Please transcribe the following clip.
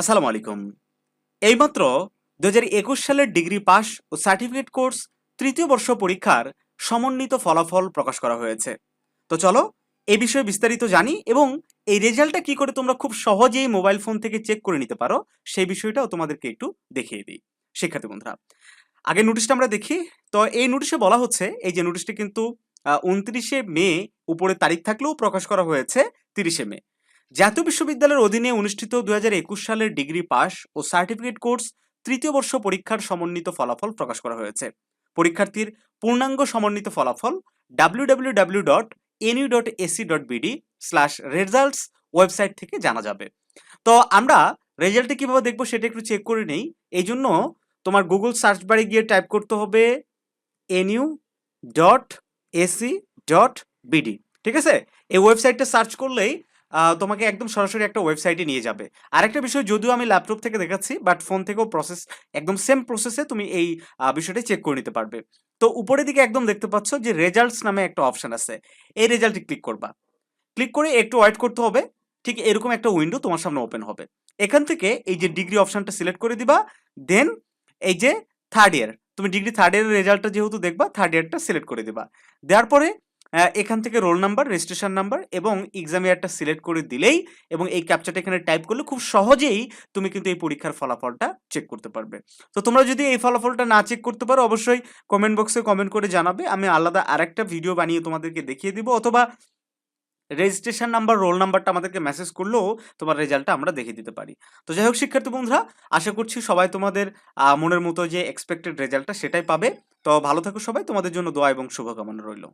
আসসালামু আলাইকুম। এইমাত্র দু হাজার একুশ সালের ডিগ্রি পাস ও সার্টিফিকেট কোর্স তৃতীয় বর্ষ পরীক্ষার সমন্বিত ফলাফল প্রকাশ করা হয়েছে। তো চলো এই বিষয়ে বিস্তারিত জানি এবং এই রেজাল্টটা কি করে তোমরা খুব সহজেই মোবাইল ফোন থেকে চেক করে নিতে পারো, সেই বিষয়টাও তোমাদেরকে একটু দেখিয়ে দিই। শিক্ষার্থী বন্ধুরা আগে নোটিশটা আমরা দেখি। তো এই নোটিশে বলা হচ্ছে, এই যে নোটিশটি কিন্তু উনত্রিশে মে উপরে তারিখ থাকলেও প্রকাশ করা হয়েছে, তিরিশে মে। জাতীয় বিশ্ববিদ্যালয়ের অধীনে অনুষ্ঠিত দুই হাজার একুশ সালের ডিগ্রি পাস ও সার্টিফিকেট কোর্স তৃতীয় বর্ষ পরীক্ষার সমন্বিত ফলাফল প্রকাশ করা হয়েছে। পরীক্ষার্থীর পূর্ণাঙ্গ সমন্বিত ফলাফল W dot dot A C dot B D results website থেকে জানা যাবে। তো আমরা রেজাল্টে কীভাবে দেখব সেটা একটু চেক করে নেই। এই জন্য তোমার গুগল সার্চ বারে গিয়ে টাইপ করতে হবে N U dot A C dot B D ঠিক আছে? এই ওয়েবসাইটটা সার্চ করলেই তোমাকে একদম সরাসরি একটা ওয়েবসাইটে নিয়ে যাবে। আরেকটা বিষয়, যদিও আমি ল্যাপটপ থেকে দেখাচ্ছি বাট ফোন থেকেও প্রসেস একদম সেম প্রসেসে তুমি এই বিষয়টা চেক করে নিতে পারবে। তো উপরের দিকে একদম দেখতে পাচ্ছ যে রেজাল্টস নামে একটা অপশন আছে। এই রেজাল্টে ক্লিক করবা। ক্লিক করে একটু ওয়েট করতে হবে। ঠিক এরকম একটা উইন্ডো তোমার সামনে ওপেন হবে। এখান থেকে এই যে ডিগ্রি অপশনটা সিলেক্ট করে দিবা। দেন এই যে থার্ড ইয়ার তুমি ডিগ্রি থার্ড ইয়ারের রেজাল্টটা যেহেতু দেখবা থার্ড ইয়ারটা সিলেক্ট করে দিবা। দেওয়ার পরে এখান থেকে রোল নাম্বার, রেজিস্ট্রেশন নাম্বার এবং এক্সাম ইয়ারটা সিলেক্ট করে দিলেই এবং এই ক্যাপচারটা এখানে টাইপ করলে খুব সহজেই তুমি কিন্তু এই পরীক্ষার ফলাফলটা চেক করতে পারবে। তো তোমরা যদি এই ফলাফলটা না চেক করতে পারো, অবশ্যই কমেন্ট বক্সে কমেন্ট করে জানাবে। আমি আলাদা আরেকটা ভিডিও বানিয়ে তোমাদেরকে দেখিয়ে দিব অথবা রেজিস্ট্রেশন নাম্বার রোল নাম্বারটা আমাদেরকে মেসেজ করলেও তোমার রেজাল্টটা আমরা দেখিয়ে দিতে পারি। তো যাই হোক, শিক্ষার্থী বন্ধুরা, আশা করছি সবাই তোমাদের মনের মতো যে এক্সপেক্টেড রেজাল্টটা সেটাই পাবে। তো ভালো থাকো সবাই, তোমাদের জন্য দোয়া এবং শুভকামনা রইল।